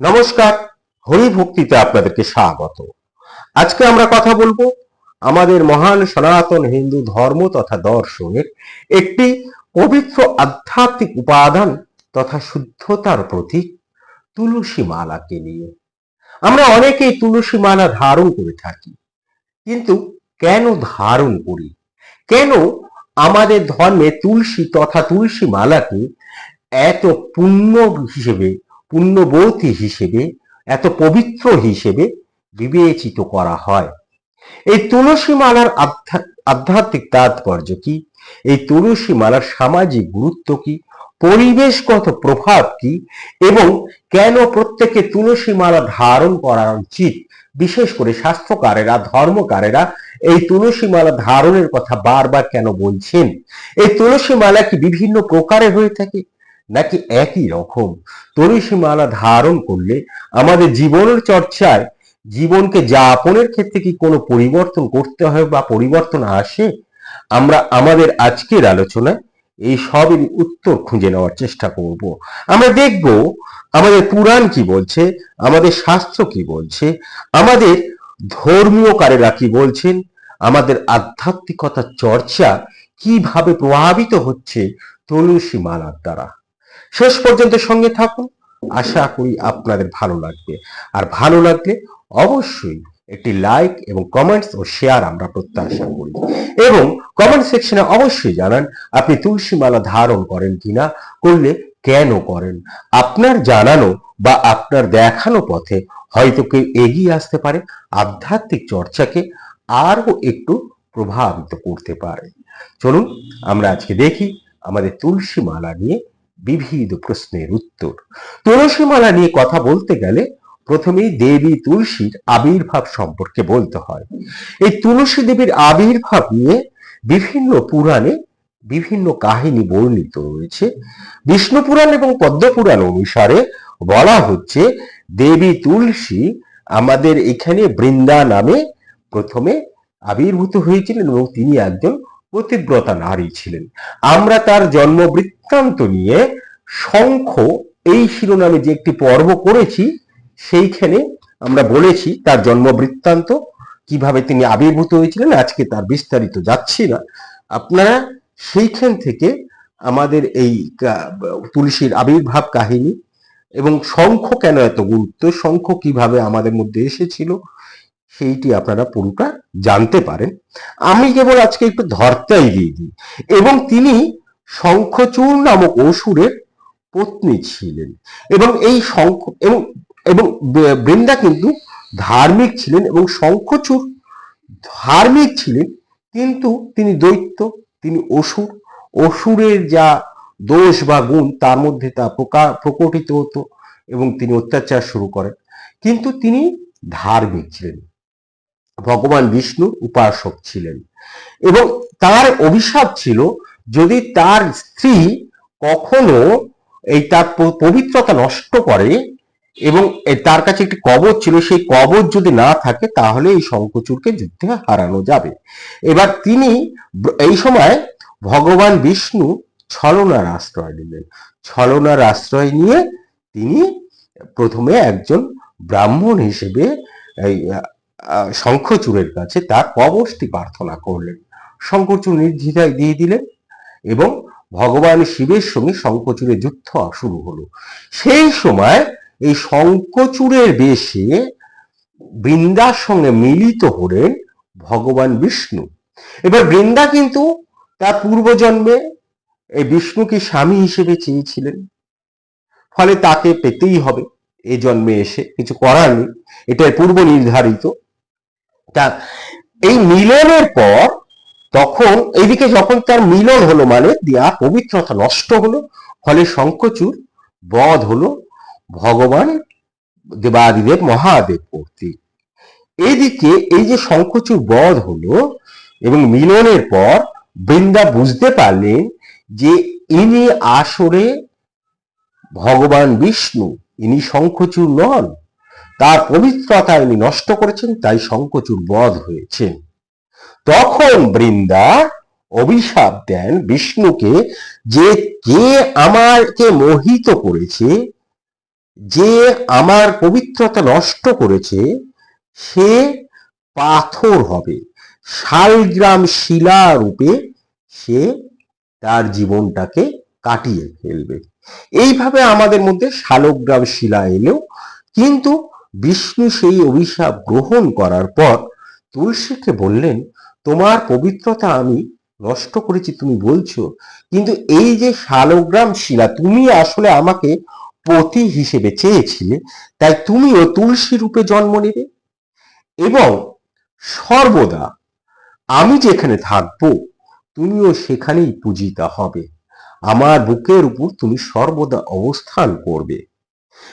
নমস্কার, হরি ভক্তিতে আপনাদেরকে স্বাগত। আজকে আমরা কথা বলব আমাদের মহান সনাতন হিন্দু ধর্ম তথা দর্শনের একটি পবিত্র আধ্যাত্মিক উপাদান তথা শুদ্ধতার প্রতীক, তুলসী মালাকে নিয়ে। আমরা অনেকেই তুলসী মালা ধারণ করে থাকি, কিন্তু কেন ধারণ করি? কেন আমাদের ধর্মে তুলসী তথা তুলসী মালাকে এত পুণ্য হিসেবে পুণ্যবতী হিসেবে, এত পবিত্র হিসেবে বিবেচিত করা হয়। এই তুলসী মালার আধ্যাত্মিক তাৎপর্য কি? এই তুলসী মালার সামাজিক গুরুত্ব কি? পরিবেশগত প্রভাব কি? এবং কেন প্রত্যেকে তুলসী মালা ধারণ করা উচিত? বিশেষ করে স্বাস্থ্যকারেরা, ধর্মকারেরা এই তুলসী মালা ধারণের কথা বারবার কেন বলছেন? এই তুলসী মালা কি বিভিন্ন প্রকারে হয়ে থাকে? নাকি একই রকম? তুলসী মালা ধারণ করলে আমাদের জীবনের চর্চায় জীবনকে যাপনের ক্ষেত্রে কি কোনো পরিবর্তন করতে হয় বা পরিবর্তন আসে? আমরা আমাদের আজকের আলোচনায় এই সবের উত্তর খুঁজে নেওয়ার চেষ্টা করব। আমরা দেখব আমাদের পুরাণ কি বলছে, আমাদের শাস্ত্র কি বলছে, আমাদের ধর্মীয় কারেরা কি বলছেন, আমাদের আধ্যাত্মিকতার চর্চা কীভাবে প্রভাবিত হচ্ছে তুলসী মালার দ্বারা? শেষ পর্যন্ত সঙ্গে থাকুন। আশা করি আপনাদের ভালো লাগবে। আর ভালো লাগলে অবশ্যই একটি লাইক এবং কমেন্টস ও শেয়ার আমরা প্রত্যাশা করি। এবং কমেন্ট সেকশনে অবশ্যই জানান, আপনি তুলসী মালা ধারণ করেন কিনা, করলে কেন করেন? আপনার জানানো বা আপনার দেখানো পথে হয়তো কেউ এগিয়ে আসতে পারে, আধ্যাত্মিক চর্চাকে আরও একটু প্রভাবিত করতে পারে। চলুন, আমরা আজকে দেখি আমাদের তুলসী মালা নিয়ে বিবিধ প্রশ্নের উত্তর। তুলসী মালা নিয়ে কথা বলতে গেলে প্রথমেই দেবী তুলসীর আবির্ভাব সম্পর্কে বলতে হয়। এই তুলসী দেবীর আবির্ভাব নিয়ে বিভিন্ন পুরাণে বিভিন্ন কাহিনী বর্ণিত রয়েছে। বিষ্ণু পুরাণ এবং পদ্ম পুরাণ অনুসারে বলা হচ্ছে, দেবী তুলসী আমাদের এখানে বৃন্দা নামে প্রথমে আবির্ভূত হয়েছিলেন এবং তিনি একজন পতিব্রতা নারী ছিলেন। আমরা তার জন্ম বৃত্তান্ত নিয়ে শঙ্খ, এই শিরোনামে যে একটি পর্ব করেছি, সেইখানে আমরা বলেছি তার জন্ম বৃত্তান্ত, কীভাবে তিনি আবির্ভূত হয়েছিলেন, আজকে তার বিস্তারিত যাচ্ছি না। আপনারা সেইখান থেকে আমাদের এই তুলসীর আবির্ভাব কাহিনী এবং শঙ্খ কেন এত গুরুত্ব, শঙ্খ কীভাবে আমাদের মধ্যে এসেছিল সেইটি আপনারা পুরোটা জানতে পারেন। আমি কেবল আজকে একটু ধর্তাই দিয়ে দিই। এবং তিনি শঙ্খচূড় নামক অসুরের পত্নী ছিলেন। এবং এই শঙ্খ এবং এবং বৃন্দা কিন্তু ধার্মিক ছিলেন এবং শঙ্খচূড় ধার্মিক ছিলেন, কিন্তু তিনি দৈত্য, তিনি অসুর। অসুরের যা দোষ বা গুণ, তার মধ্যে তা প্রকা- প্রকটিত হতো এবং তিনি অত্যাচার শুরু করেন। কিন্তু তিনি ধার্মিক ছিলেন। ভগবান বিষ্ণুর উপাসক ছিলেন। এবং তার অভিশাপ ছিল, যদি তার স্ত্রী কখনো এই তার পবিত্রতা নষ্ট করে এবং তার কাছে একটি কবচ ছিল, সেই কবচ যদি না থাকে, তাহলে এই শঙ্কচূড়কে যুদ্ধে হারানো যাবে। এবার তিনি এই সময় ভগবান বিষ্ণু ছলনার আশ্রয় নিলেন। ছলনার আশ্রয় নিয়ে তিনি প্রথমে একজন ব্রাহ্মণ হিসেবে শঙ্খচূড়ের কাছে তার কবচটি প্রার্থনা করলেন। শঙ্খচূড় নির্দ্বিধায় দিয়ে দিলেন এবং ভগবান শিবের সঙ্গে শঙ্খচূড়ের যুদ্ধ শুরু হলো। সেই সময় এই শঙ্খচূড়ের বেশে বৃন্দার সঙ্গে মিলিত হলেন ভগবান বিষ্ণু। এবার বৃন্দা কিন্তু তার পূর্বজন্মে এই বিষ্ণুকে স্বামী হিসেবে চেয়েছিলেন। ফলে তাকে পেতেই হবে। এই জন্মে এসে কিছু করার নেই। এটাই পূর্ব নির্ধারিত তা এই মিলনের পর তখন এইদিকে যখন তার মিলন হলো মানে দেয়া পবিত্রতা নষ্ট হলো, ফলে শঙ্কচূড় বধ হলো ভগবান দেবাদিদেব মহাদেব কর্তৃক। এইদিকে এই যে শঙ্খচূড় বধ হলো এবং মিলনের পর বৃন্দা বুঝতে পারলেন যে ইনি আসরে ভগবান বিষ্ণু, ইনি শঙ্খচূড় নন। তার পবিত্রতা ইনি নষ্ট করেছেন, তাই শঙ্খচূড় বধ হয়েছেন। তখন বৃন্দা অভিশাপ দেন বিষ্ণুকে যে কে আমাকে মোহিত করেছে, যে আমার পবিত্রতা নষ্ট করেছে, সে পাথর হবে। শালগ্রাম শিলা রূপে সে তার জীবনটাকে কাটিয়ে ফেলবে। এইভাবে আমাদের মধ্যে শালগ্রাম শিলা এলেও কিন্তু বিষ্ণু সেই অভিশাপ গ্রহণ করার পর তুলসীকে বললেন, তোমার পবিত্রতা আমি নষ্ট করেছি, তুমি বলছো। কিন্তু এই যে শালগ্রাম শিলা, তুমি আসলে আমাকে পতি হিসেবে চেয়েছিলে, তাই তুমিও তুলসী রূপে জন্ম নেবে। এবং সর্বদা আমি যেখানে থাকব, তুমিও সেখানেই পূজিতা হবে। আমার বুকের উপর তুমি সর্বদা অবস্থান করবে।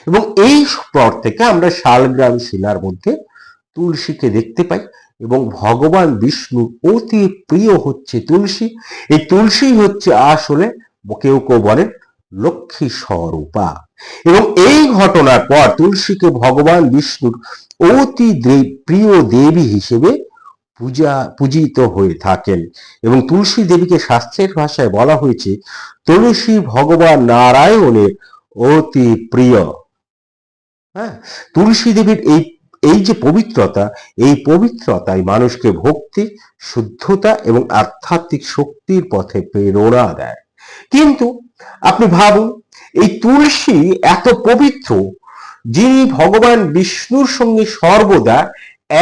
এবং এই পর থেকে আমরা শালগ্রাম শিলার মধ্যে তুলসীকে দেখতে পাই এবং ভগবান বিষ্ণু অতি প্রিয় হচ্ছে তুলসী। এই তুলসী হচ্ছে আসলে কেউ কেউ বলেন লক্ষ্মী স্বরূপা। এবং এই ঘটনার পর তুলসীকে ভগবান বিষ্ণুর অতি প্রিয় দেবী হিসেবে পূজা পূজিত হয়ে থাকেন। এবং তুলসী দেবীকে শাস্ত্রের ভাষায় বলা হয়েছে, তুলসী ভগবান নারায়ণের অতি প্রিয়। হ্যাঁ? তুলসী দেবীর এই এই যে পবিত্রতা, এই পবিত্রতাই মানুষকে ভক্তি, শুদ্ধতা এবং আধ্যাত্মিক শক্তির পথে প্রেরণা দেয়। কিন্তু আপনি ভাবুন, এই তুলসী এত পবিত্র, যিনি ভগবান বিষ্ণুর সঙ্গে সর্বদা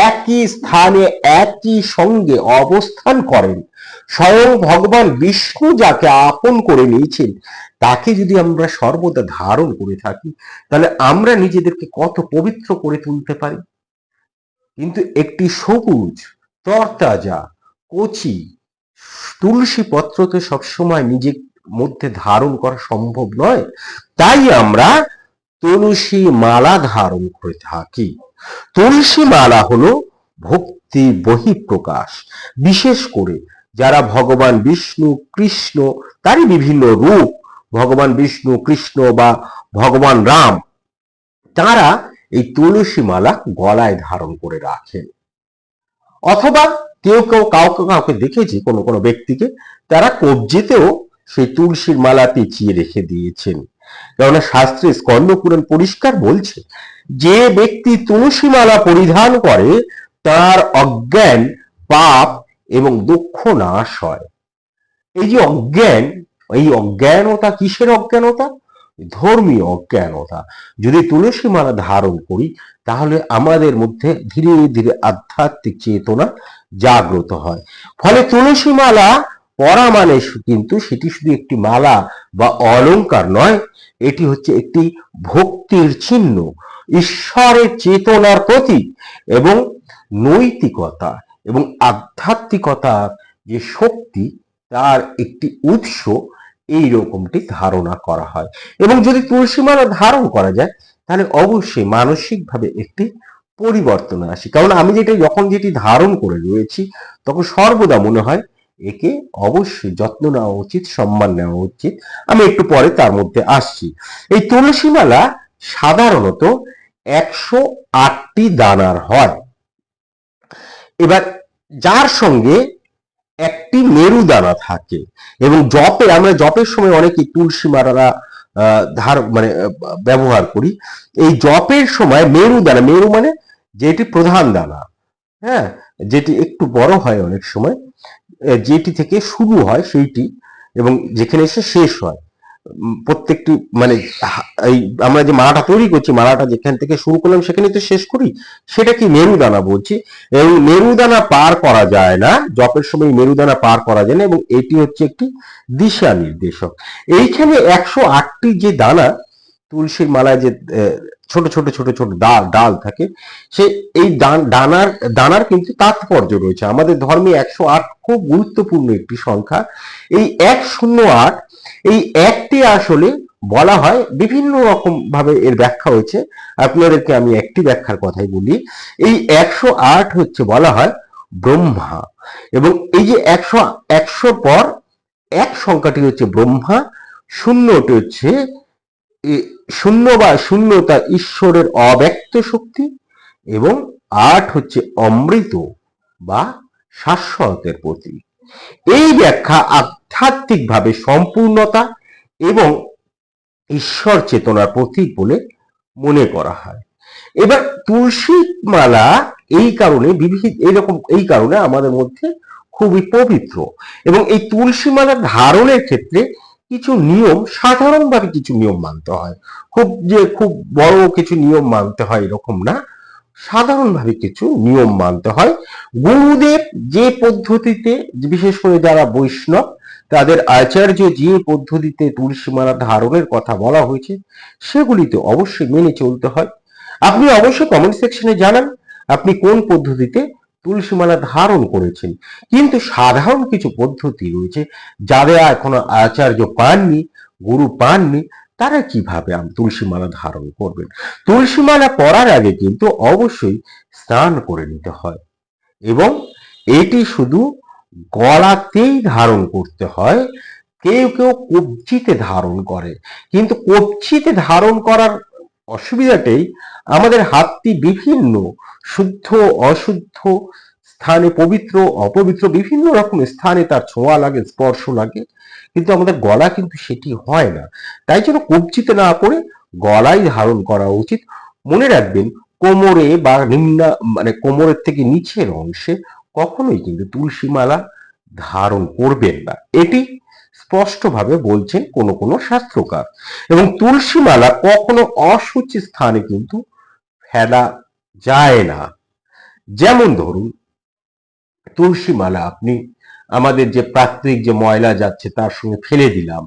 একই স্থানে, একই সঙ্গে অবস্থান করেন স্বয়ং ভগবান বিষ্ণু যাকে আপন করে নিয়েছেন, তাকে যদি আমরা সর্বদা ধারণ করে থাকি, তাহলে আমরা নিজেদেরকে কত পবিত্র করে তুলতে পারি? কিন্তু একটি সবুজ, তরতাজা, কচি তুলসী পত্র তো সবসময় নিজের মধ্যে ধারণ করা সম্ভব নয়। তাই আমরা তুলসী মালা ধারণ করে থাকি। তুলসী মালা হলো ভক্তি বহিঃপ্রকাশ। বিশেষ করে যারা ভগবান বিষ্ণু কৃষ্ণ, তারই বিভিন্ন রূপ, ভগবান বিষ্ণু কৃষ্ণ বা ভগবান রাম, তারা এই তুলসী মালা গলায় ধারণ করে রাখেন। অথবা কেউ কেউ কাউকে কাউকে দেখেছি, কোনো কোনো ব্যক্তিকে, তারা কবজিতেও সেই তুলসীর মালা পেঁচিয়ে রেখে দিয়েছেন। কেননা শাস্ত্রে স্কন্দ পরিষ্কার বলছে, যে ব্যক্তি তুলসী মালা পরিধান করে, তার অজ্ঞান পাপ এবং দুঃখ নাশ হয়। এই যে অজ্ঞান, এই অজ্ঞানতা, কিসের অজ্ঞানতা? ধর্মীয় অজ্ঞানতা। যদি তুলসী মালা ধারণ করি, তাহলে আমাদের মধ্যে ধীরে ধীরে আধ্যাত্মিক চেতনা জাগ্রত হয়। ফলে তুলসী মালা পরা মানে কিন্তু সেটি শুধু একটি মালা বা অলঙ্কার নয়, এটি হচ্ছে একটি ভক্তির চিহ্ন, ঈশ্বরের চেতনার প্রতীক এবং নৈতিকতা। এবং আধ্যাত্মিকতার যে শক্তি, তার একটি উৎস, এই রকমটি ধারণা করা হয়। এবং যদি তুলসী মালা ধারণ করা যায়, তাহলে অবশ্যই মানসিকভাবে একটি পরিবর্তন আসে। কারণ আমি যেটা যখন যেটি ধারণ করে রয়েছি, তখন সর্বদা মনে হয় একে অবশ্যই যত্ন নেওয়া উচিত, সম্মান নেওয়া উচিত। আমি একটু পরে তার মধ্যে আসছি। এই তুলসী মালা সাধারণত একশো আটটি দানার হয়। এবার যার সঙ্গে একটি মেরুদানা থাকে এবং জপে আমরা জপের সময় অনেকে তুলসী মারারা ধার মানে ব্যবহার করি। এই জপের সময় মেরুদানা, মেরু মানে যেটি প্রধান দানা হ্যাঁ? যেটি একটু বড় হয় অনেক সময় যেটি থেকে শুরু হয় সেইটি এবং যেখানে এসে শেষ হয়। প্রত্যেকটি মানে এই আমরা যে মালাটা তৈরি করছি, মালাটা যেখান থেকে শুরু করলাম সেখানে তো শেষ করি, সেটা কি মেরুদানা বলছি? এবং মেরুদানা পার করা যায় না জপের সময় মেরুদানা পার করা যায় না এবং এটি হচ্ছে একটি দিশা নির্দেশক। এইখানে একশো আটটি যে দানা, তুলসীর মালায় যে ছোট ছোট ছোট ছোট ডাল ডাল থাকে, সে এই ডানার দানার কিন্তু তাৎপর্য রয়েছে। আমাদের ধর্মে একশো আট খুব গুরুত্বপূর্ণ একটি সংখ্যা। এই এক শূন্য আট এই একটি আসলে বলা হয় বিভিন্ন রকম ভাবে এর ব্যাখ্যা হয়েছে। আপনাদেরকে আমি একটি ব্যাখ্যার কথাই বলি। এই একশো আট হচ্ছে বলা হয় ব্রহ্মা এবং এই যে একশো একশো পর এক সংখ্যাটি হচ্ছে ব্রহ্মা, শূন্যটি হচ্ছে শূন্য বা শূন্যতা ঈশ্বরের অব্যক্ত শক্তি এবং আট হচ্ছে অমৃত বা শাশ্বতের প্রতীক। এই ব্যাখ্যা আধ্যাত্মিকভাবে সম্পূর্ণতা এবং ঈশ্বর চেতনার প্রতীক বলে মনে করা হয়। এবার তুলসী মালা এই কারণে বিভিন্ন এইরকম এই কারণে আমাদের মধ্যে খুবই পবিত্র এবং এই তুলসী মালা ধারণের ক্ষেত্রে কিছু নিয়ম, সাধারণভাবে কিছু নিয়ম মানতে হয়। খুব যে, খুব বড় কিছু নিয়ম মানতে হয় এরকম না। সাধারণভাবে কিছু নিয়ম মানতে হয়। গুরুদেব যে পদ্ধতিতে, বিশেষ করে যারা বৈষ্ণব, তাদের আচার্য যে পদ্ধতিতে তুলসী ধারণের কথা বলা হয়েছে, সেগুলিতে অবশ্যই মেনে চলতে হয়। আপনি অবশ্যই কমেন্ট সেকশনে জানান, আপনি কোন পদ্ধতিতে তুলসী মালা ধারণ করেছেন। কিন্তু সাধারণ কিছু পদ্ধতি রয়েছে, যাদের এখনও আচার্য পাননি, গুরু পাননি তারা কীভাবে আম- তুলসী মালা ধারণ করবেন? তুলসী মালা পরার আগে কিন্তু অবশ্যই স্নান করে নিতে হয়। এবং এটি শুধু গলাতেই ধারণ করতে হয়, কেউ কেউ কবজিতে ধারণ করে। কিন্তু কবজিতে ধারণ করার অসুবিধাটাই আমাদের হাতটি বিভিন্ন শুদ্ধ, অশুদ্ধ স্থানে পবিত্র, অপবিত্র বিভিন্ন রকম স্থানে তার ছোঁয়া লাগে, স্পর্শ লাগে। কিন্তু আমাদের গলা কিন্তু সেটি হয় না। তাই জন্য কবজিতে না করে গলায় ধারণ করা উচিত। মনে রাখবেন, কোমরে বা নিম্ন মানে কোমরের থেকে নিচের অংশে কখনোই কিন্তু তুলসী মালা ধারণ করবেন না। এটি স্পষ্টভাবে বলছেন কোন কোন শাস্ত্রকার। এবং তুলসী মালা কখনো অসুচি স্থানে কিন্তু ফেলা যায় না। যেমন ধরুন তুলসী মালা আপনি আমাদের যে প্রাকৃতিক যে ময়লা যাচ্ছে তার সঙ্গে ফেলে দিলাম,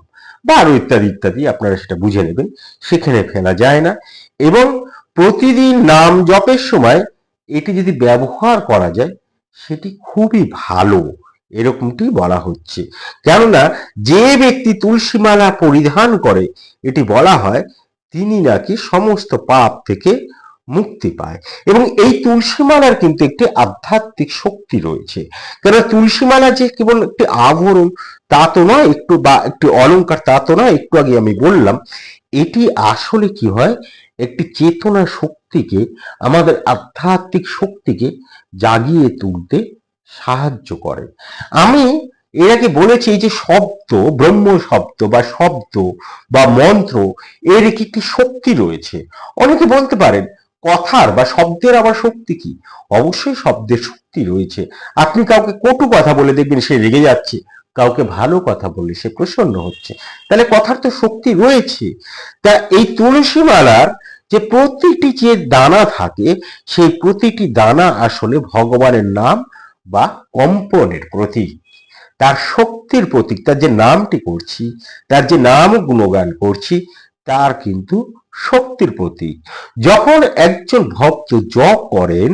বা আরও ইত্যাদি ইত্যাদি, আপনারা সেটা বুঝে নেবেন। সেখানে ফেলা যায় না। এবং প্রতিদিন নাম জপের সময় এটি যদি ব্যবহার করা যায়, সেটি খুবই ভালো, এরকমটি বলা হচ্ছে। কেননা, যে ব্যক্তি তুলসী মালা পরিধান করে, এটি বলা হয়, তিনি নাকি সমস্ত পাপ থেকে মুক্তি পায়। এবং এই তুলসী মালার কিন্তু একটি আধ্যাত্মিক শক্তি রয়েছে। কেন তুলসী মালা যে কেবল একটি আভরণ তা তো নয়, একটু বা একটি অলংকার তা তো নয়, একটু আগে আমি বললাম, এটি আসলে কি হয়? একটি চেতনা শক্তিকে, আমাদের আধ্যাত্মিক শক্তিকে জাগিয়ে তুলতে সাহায্য করে। আমি এর আগে বলেছি যে শব্দ, ব্রহ্ম শব্দ বা শব্দ বা মন্ত্র, এর একটি শক্তি রয়েছে। অনেকে বলতে পারেন কথার বা শব্দের আবার শক্তি কি? অবশ্যই শব্দের শক্তি রয়েছে। আপনি কাউকে কটু কথা বলে দেখবেন সে রেগে যাচ্ছে। কাউকে ভালো কথা বললে সে প্রসন্ন হচ্ছে। তাহলে কথার তো শক্তি রয়েছে। তা এই তুলসী মালার যে প্রতিটি যে দানা থাকে, সেই প্রতিটি দানা আসলে ভগবানের নাম বা কম্পনের প্রতীক। তার শক্তির প্রতীক, তার যে নামটি করছি, তার যে নাম গুণগান করছি, তার কিন্তু শক্তির প্রতীক। যখন একজন ভক্ত জপ করেন,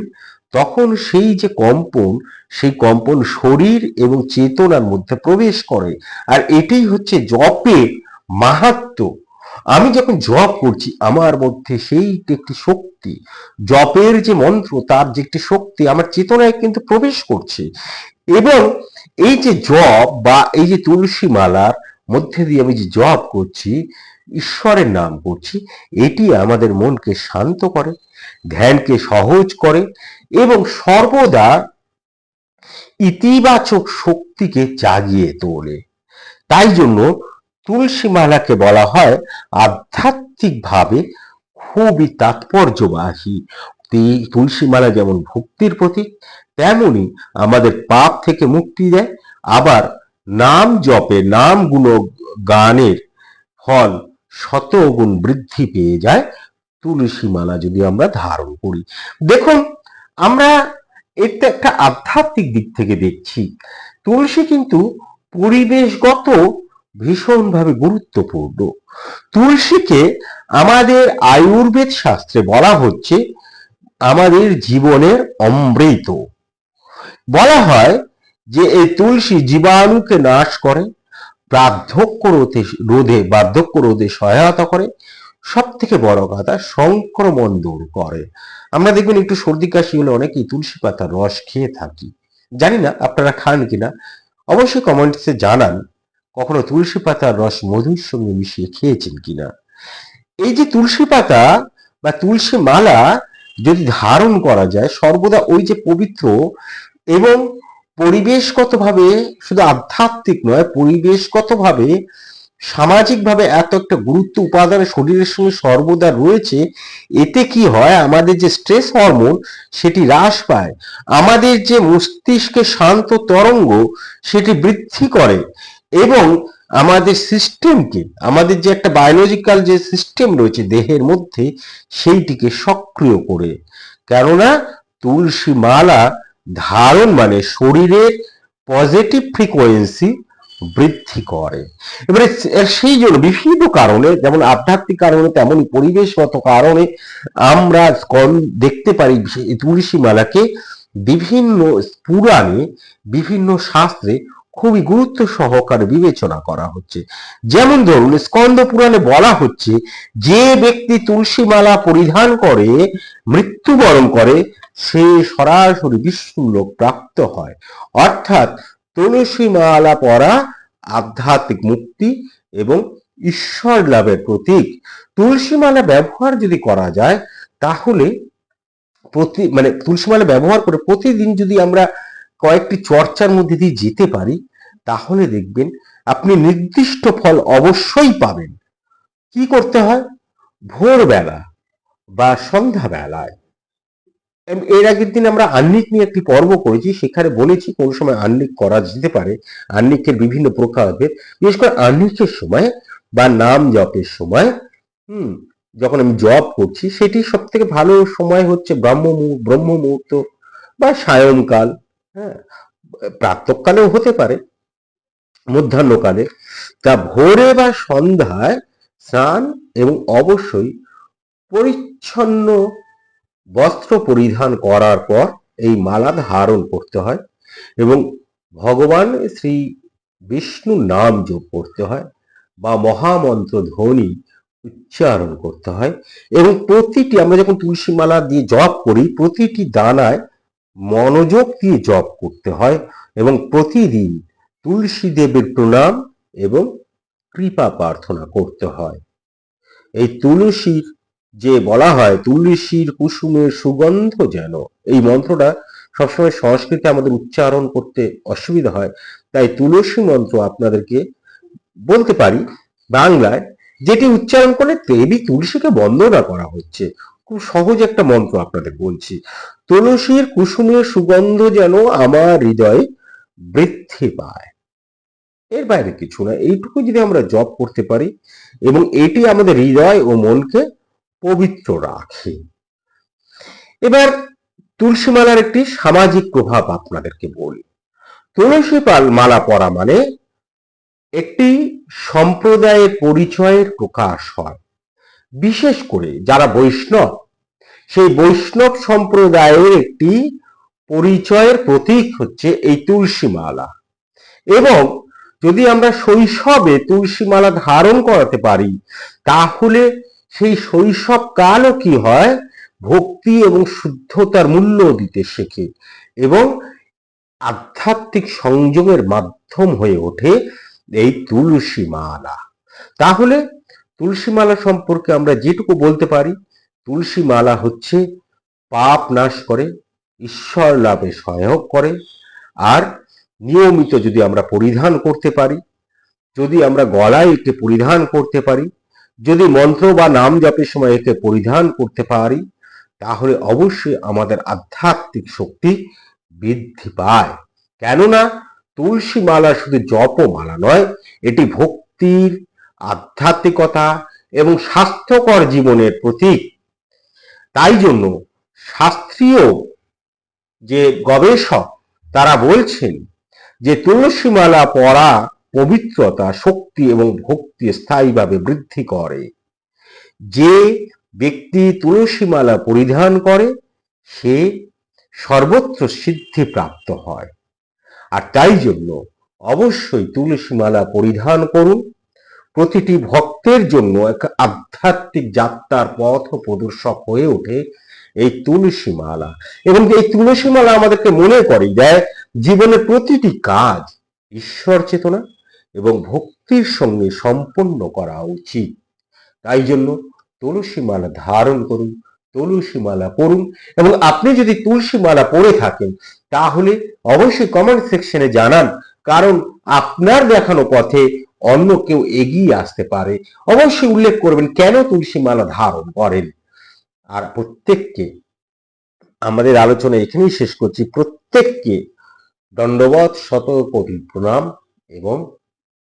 তখন সেই যে কম্পন, সেই কম্পন শরীর এবং চেতনার মধ্যে প্রবেশ করে। আর এটাই হচ্ছে জপের মাহাত্ম। আমি যখন জপ করছি, আমার মধ্যে সেই একটি শক্তি। জপের যে মন্ত্র, তার যে একটি শক্তি আমার চেতনায় কিন্তু প্রবেশ করছে। এবং এই যে জপ বা এই যে তুলসী মালার মধ্যে দিয়ে আমি যে জপ করছি ঈশ্বরের নাম করছি, এটি আমাদের মনকে শান্ত করে, ধ্যানকে সহজ করে এবং সর্বদা ইতিবাচক শক্তিকে জাগিয়ে তোলে। তাই জন্য তুলসী মালাকে বলা হয় আধ্যাত্মিকভাবে খুবই তাৎপর্যবাহী। তুলসী মালা যেমন ভক্তির প্রতীক, তেমনি আমাদের পাপ থেকে মুক্তি দেয়, আবার নাম জপে নাম গুণ গানের ফল শত গুণ বৃদ্ধি পেয়ে যায় তুলসী মালা যদি আমরা ধারণ করি। দেখুন, আমরা এটা একটা আধ্যাত্মিক দিক থেকে দেখছি। তুলসী কিন্তু পরিবেশগত ভীষণভাবে গুরুত্বপূর্ণ। তুলসীকে আমাদের আয়ুর্বেদ শাস্ত্রে বলা হচ্ছে আমাদের জীবনের অমৃত। বলা হয় যে এই তুলসী জীবাণুকে নাশ করে বার্ধক্য রোধে রোধে বার্ধক্য রোধে সহায়তা করে। সব থেকে বড় কথা, সংক্রমণ দূর করে। আমরা দেখবেন একটু সর্দি, কাশি হলে অনেকেই তুলসী পাতার রস খেয়ে থাকি। জানি না আপনারা খান কিনা। অবশ্যই কমেন্টসে জানান, কখনো তুলসী পাতার রস মধুর সঙ্গে মিশিয়ে খেয়েছেন কিনা। এই যে তুলসী পাতা বা তুলসী মালা যদি ধারণ করা যায়, সর্বদা ওই যে পবিত্র এবং পরিবেশগতভাবে শুধু আধ্যাত্মিক নয়, পরিবেশগতভাবে সামাজিকভাবে এত একটা গুরুত্ব উপাদান শরীরের সঙ্গে সর্বদা রয়েছে, এতে কি হয়? আমাদের যে স্ট্রেস হরমোন সেটি হ্রাস পায়। আমাদের যে মস্তিষ্কে শান্ত তরঙ্গ সেটি বৃদ্ধি করে এবং আমাদের সিস্টেমকে আমাদের যে একটা বায়োলজিক্যাল যে সিস্টেম রয়েছে দেহের মধ্যে, সেইটিকে সক্রিয় করে। কেননা তুলসী মালা ধারণ মানে শরীরের পজিটিভ ফ্রিকোয়েন্সি বৃদ্ধি করে। এবারে সেই জন্য বিভিন্ন কারণে, যেমন আধ্যাত্মিক কারণে, তেমনই পরিবেশগত কারণে আমরা স্কন- দেখতে পারি তুলসী মালাকে। বিভিন্ন পুরাণে, বিভিন্ন শাস্ত্রে খুবই গুরুত্ব সহকারে বিবেচনা করা হচ্ছে। যেমন ধরুন, স্কন্দ পুরাণে বলা হচ্ছে, যে ব্যক্তি তুলসী মালা পরিধান করে, মৃত্যুবরণ করে সে সরাসরি বিষ্ণু লোক প্রাপ্ত হয়। অর্থাৎ তুলসী মালা পরা আধ্যাত্মিক মুক্তি এবং ঈশ্বর লাভের প্রতীক। তুলসী মালা ব্যবহার যদি করা যায়, তাহলে প্রতি মানে তুলসী মালা ব্যবহার করে প্রতিদিন যদি আমরা কয়েকটি চর্চার মধ্যে দিয়ে যেতে পারি, তাহলে দেখবেন আপনি নির্দিষ্ট ফল অবশ্যই পাবেন। কি করতে হয়? ভোরবেলা বা সন্ধ্যাবেলায়। এর আগের দিন আমরা আহ্নিক নিয়ে একটি পর্ব করেছি, সেখানে বলেছি কোন সময় আহ্নিক করা যেতে পারে। আহ্নিকের বিভিন্ন প্রকারভেদ। বিশেষ করে আহ্নিকের সময় বা নাম জপের সময়, হুম, যখন আমি জপ করছি, সেটি সব থেকে ভালো সময় হচ্ছে ব্রহ্ম ব্রহ্ম মুহূর্ত বা সায়ংকাল হ্যাঁ প্রাতকালেও হতে পারে, মধ্যাহ্নকালে। তা ভোরে বা সন্ধ্যায় স্নান এবং অবশ্যই পরিচ্ছন্ন বস্ত্র পরিধান করার পর এই মালা ধারণ করতে হয় এবং ভগবান শ্রী বিষ্ণু নাম যোগ করতে হয় বা মহামন্ত্র ধ্বনি উচ্চারণ করতে হয় এবং প্রতিটি, আমরা যখন তুলসী মালা দিয়ে জপ করি, প্রতিটি দানায় মনোযোগ দিয়ে জপ করতে হয় এবং প্রতিদিন তুলসী দেবের প্রণাম এবং কৃপা প্রার্থনা করতে হয়। এই তুলসীর যে বলা হয় তুলসীর কুসুমের সুগন্ধ যেন, এই মন্ত্রটা সবসময় সংস্কৃতে আমাদের উচ্চারণ করতে অসুবিধা হয়। তাই তুলসী মন্ত্র আপনাদেরকে বলতে পারি, বাংলায় যেটি উচ্চারণ করে দেবী তুলসীকে বন্দনা করা হচ্ছে। খুব সহজ একটা মন্ত্র আপনাদের বলছি। তুলসীর কুসুমের সুগন্ধ যেন আমার হৃদয়ে বৃদ্ধি পায়। এর বাইরে কিছু না, এইটুকু যদি আমরা জপ করতে পারি, এবং এটি আমাদের হৃদয় ও মনকে পবিত্র রাখে। এবার তুলসী মালার একটি সামাজিক প্রভাব আপনাদেরকে বলি। তুলসী পাল মালা পরা মানে একটি সম্প্রদায়ের পরিচয়ের প্রকাশ হয়। বিশেষ করে যারা বৈষ্ণব, সেই বৈষ্ণব সম্প্রদায়ের একটি পরিচয়ের প্রতীক হচ্ছে এই তুলসী মালা এবং যদি আমরা শৈশবে তুলসী মালা ধারণ করাতে পারি, তাহলে সেই শৈশব কালও কি হয়? ভক্তি এবং শুদ্ধতার মূল্য দিতে শেখে এবং আধ্যাত্মিক সংযমের মাধ্যম হয়ে ওঠে এই তুলসী মালা। তাহলে তুলসী মালা সম্পর্কে আমরা যেটুকু বলতে পারি, তুলসী মালা হচ্ছে পাপ নাশ করে, ঈশ্বর লাভে সহায়ক করে। আর নিয়মিত যদি আমরা পরিধান করতে পারি, যদি আমরা গলায় একে পরিধান করতে পারি যদি মন্ত্র বা নাম জপের সময় একে পরিধান করতে পারি, তাহলে অবশ্যই আমাদের আধ্যাত্মিক শক্তি বৃদ্ধি পায়। কেননা, তুলসী মালা শুধু জপ মালা নয়, এটি ভক্তির আধ্যাত্মিকতা এবং স্বাস্থ্যকর জীবনের প্রতীক। তাই জন্য শাস্ত্রীয় যে গবেষক তারা বলছেন যে তুলসী মালা পরা পবিত্রতা, শক্তি এবং ভক্তি স্থায়ীভাবে বৃদ্ধি করে। যে ব্যক্তি তুলসী মালা পরিধান করে, সে সর্বত্র সিদ্ধি প্রাপ্ত হয়। আর তাই জন্য অবশ্যই তুলসী মালা পরিধান করুন। প্রতিটি ভক্তের জন্য এক আধ্যাত্মিক যাত্রার পথ প্রদর্শক হয়ে ওঠে এই তুলসী মালা এবং এই তুলসী মালা আমাদেরকে মনে করে দেয় জীবনের প্রতিটি কাজ ঈশ্বর চেতনা এবং ভক্তির সঙ্গে সম্পন্ন করা উচিত। তাই জন্য তুলসী মালা ধারণ করুন, তুলসী মালা পড়ুন এবং আপনি যদি তুলসী মালা পরে থাকেন, তাহলে অবশ্যই কমেন্ট সেকশনে জানান, কারণ আপনার দেখানো পথে অন্য কেউ এগিয়ে আসতে পারে। অবশ্যই উল্লেখ করবেন কেন তুলসী মালা ধারণ করেন। আর প্রত্যেককে আমাদের আলোচনা এখানেই শেষ করছি। প্রত্যেককে দণ্ডবধ শত কোটি প্রণাম এবং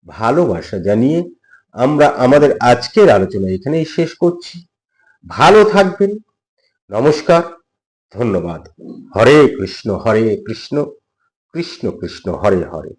ভালোবাসা জানিয়ে আমরা আমাদের আজকের আলোচনা এখানেই শেষ করছি। ভালো থাকবেন। নমস্কার। ধন্যবাদ। হরে কৃষ্ণ হরে কৃষ্ণ। কৃষ্ণ কৃষ্ণ, হরে হরে।